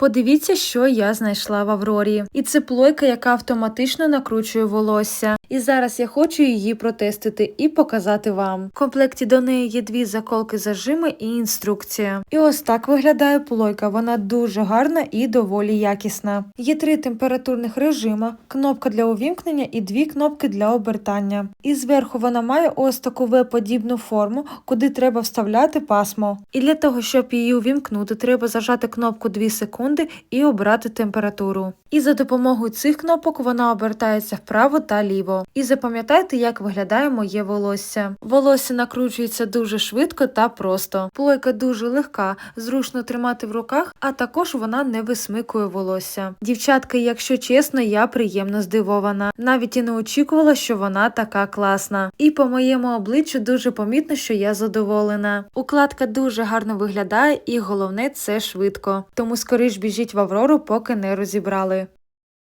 Подивіться, що я знайшла в Аврорі. І це плойка, яка автоматично накручує волосся. І зараз я хочу її протестити і показати вам. В комплекті до неї є дві заколки зажими і інструкція. І ось так виглядає плойка. Вона дуже гарна і доволі якісна. Є три температурних режима, кнопка для увімкнення і дві кнопки для обертання. І зверху вона має ось таку В-подібну форму, куди треба вставляти пасмо. І для того, щоб її увімкнути, треба зажати кнопку 2 секунди і обрати температуру. І за допомогою цих кнопок вона обертається вправо та ліво. І запам'ятайте, як виглядає моє волосся. Волосся накручується дуже швидко та просто. Плойка дуже легка, зручно тримати в руках, а також вона не висмикує волосся. Дівчатка, якщо чесно, я приємно здивована. Навіть і не очікувала, що вона така класна. І по моєму обличчю дуже помітно, що я задоволена. Укладка дуже гарно виглядає, і головне це швидко. Тому скоріш біжіть в Аврору, поки не розібрали.